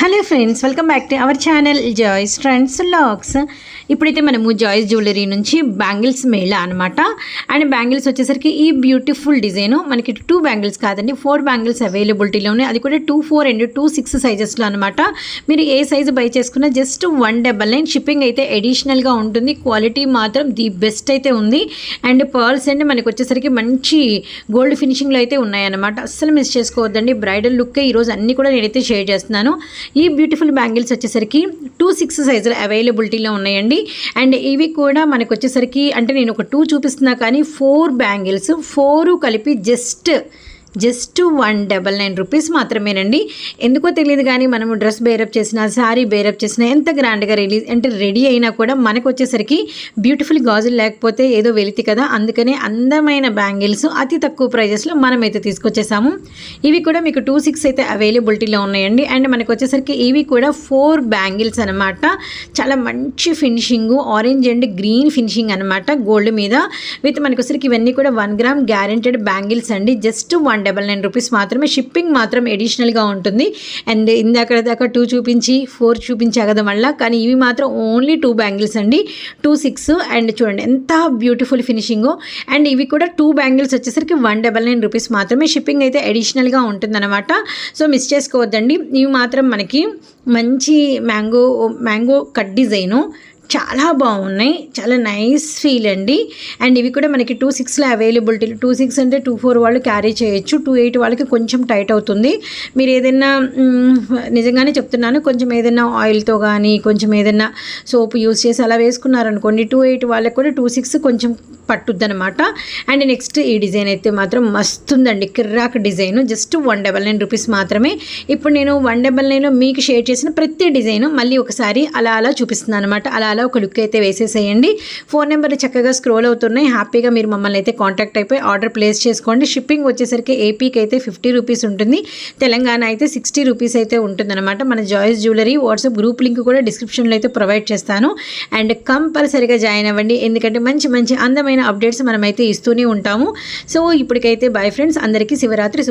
Hello friends welcome back to our channel Joys trends looks ఇప్పుడైతే మనము Joys jewellery నుంచి bangles mela అనమాట and bangles వచ్చేసరికి ఈ బ్యూటిఫుల్ డిజైన్. మనకి టూ బ్యాంగిల్స్ కాదండి ఫోర్ బ్యాంగిల్స్ అవైలబిలిటీలో ఉన్నాయి. అది కూడా two four and two six సైజెస్లో అనమాట మీరు ఏ సైజు బై చేసుకున్నా just one double nine shipping అయితే ఎడిషనల్గా ఉంటుంది. క్వాలిటీ మాత్రం ది బెస్ట్ అయితే ఉంది. అండ్ పర్ల్స్ అండి మనకి వచ్చేసరికి మంచి గోల్డ్ ఫినిషింగ్లో అయితే ఉన్నాయన్నమాట. అస్సలు మిస్ చేసుకోవద్దండి. బ్రైడల్ లుక్ ఈరోజు అన్నీ కూడా నేనైతే షేర్ చేస్తున్నాను. ఈ బ్యూటిఫుల్ బ్యాంగిల్స్ వచ్చేసరికి టూ సిక్స్ సైజులు అవైలబిలిటీలో ఉన్నాయండి. అండ్ ఇవి కూడా మనకు వచ్చేసరికి అంటే నేను ఒక టూ చూపిస్తున్నా కానీ ఫోర్ బ్యాంగిల్స్ ఫోరు కలిపి just just one double nine rupees మాత్రమేనండి. ఎందుకో తెలియదు కానీ మనము డ్రెస్ బేరప్ చేసినా శారీ బేరప్ చేసినా ఎంత గ్రాండ్గా రిలీజ్ అంటే రెడీ అయినా కూడా మనకు వచ్చేసరికి బ్యూటిఫుల్ గాజులు లేకపోతే ఏదో వెలితి కదా. అందుకనే అందమైన బ్యాంగిల్స్ అతి తక్కువ ప్రైజెస్లో మనమైతే తీసుకొచ్చేసాము. ఇవి కూడా మీకు టూ సిక్స్ అయితే అవైలబిలిటీలో ఉన్నాయండి. అండ్ మనకు వచ్చేసరికి ఇవి కూడా ఫోర్ బ్యాంగిల్స్ అనమాట చాలా మంచి finishing orange and green finishing అనమాట గోల్డ్ మీద. విత్ మనకు వచ్చరికి ఇవన్నీ కూడా వన్ గ్రామ్ గ్యారెంటెడ్ బ్యాంగిల్స్ అండి. Just one one double nine rupees మాత్రమే. షిప్పింగ్ మాత్రం ఎడిషనల్గా ఉంటుంది. అండ్ ఇందాక దాకా టూ చూపించి ఫోర్ చూపించా కదా మళ్ళీ. కానీ ఇవి మాత్రం ఓన్లీ టూ బ్యాంగిల్స్ అండి. టూ సిక్స్ అండ్ చూడండి ఎంత బ్యూటిఫుల్ ఫినిషింగు అండ్ ఇవి కూడా టూ బ్యాంగిల్స్ వచ్చేసరికి వన్ డబల్ నైన్ రూపీస్ మాత్రమే. షిప్పింగ్ అయితే అడిషనల్గా ఉంటుందన్నమాట. సో మిస్ చేసుకోవద్దండి. ఇవి మాత్రం మనకి మంచి మ్యాంగో మ్యాంగో కట్ డిజైను చాలా బాగున్నాయి. చాలా నైస్ ఫీల్ అండి. అండ్ ఇవి కూడా మనకి టూ సిక్స్లో అవైలబిలిటీ టూ సిక్స్ అంటే టూ ఫోర్ వాళ్ళు క్యారీ చేయొచ్చు. టూ ఎయిట్ వాళ్ళకి కొంచెం టైట్ అవుతుంది. మీరు ఏదైనా నిజంగానే చెప్తున్నాను కొంచెం ఏదైనా ఆయిల్తో కానీ కొంచెం ఏదైనా సోప్ యూస్ చేసి అలా వేసుకున్నారనుకోండి టూ ఎయిట్ వాళ్ళకి కూడా టూ సిక్స్ కొంచెం పట్టుద్ది అనమాట అండ్ నెక్స్ట్ ఈ డిజైన్ అయితే మాత్రం మస్తుందండి. కిర్రాక్ design. Just one double nine rupees మాత్రమే. ఇప్పుడు నేను వన్ డబల్ నైన్లో మీకు షేర్ చేసిన ప్రతి డిజైన్ మళ్ళీ ఒకసారి అలా అలా చూపిస్తున్నాను అనమాట అలా అలా ఒక లుక్ అయితే వేసేసేయండి. ఫోన్ నెంబర్ చక్కగా స్క్రోల్ అవుతున్నాయి. హ్యాపీగా మీరు మమ్మల్ని అయితే కాంటాక్ట్ అయిపోయి ఆర్డర్ ప్లేస్ చేసుకోండి. షిప్పింగ్ వచ్చేసరికి ఏపీకి అయితే ఫిఫ్టీ రూపీస్ ఉంటుంది. తెలంగాణ అయితే సిక్స్టీ రూపీస్ అయితే ఉంటుందన్నమాట. మన Joys jewellery WhatsApp group link కూడా డిస్క్రిప్షన్లో అయితే ప్రొవైడ్ చేస్తాను. అండ్ కంపల్సరీగా జాయిన్ అవ్వండి. ఎందుకంటే మంచి మంచి అందమైన అప్డేట్స్ మనమైతే ఇస్తూనే ఉంటాము. సో ఇప్పటికైతే బై ఫ్రెండ్స్. అందరికీ శివరాత్రి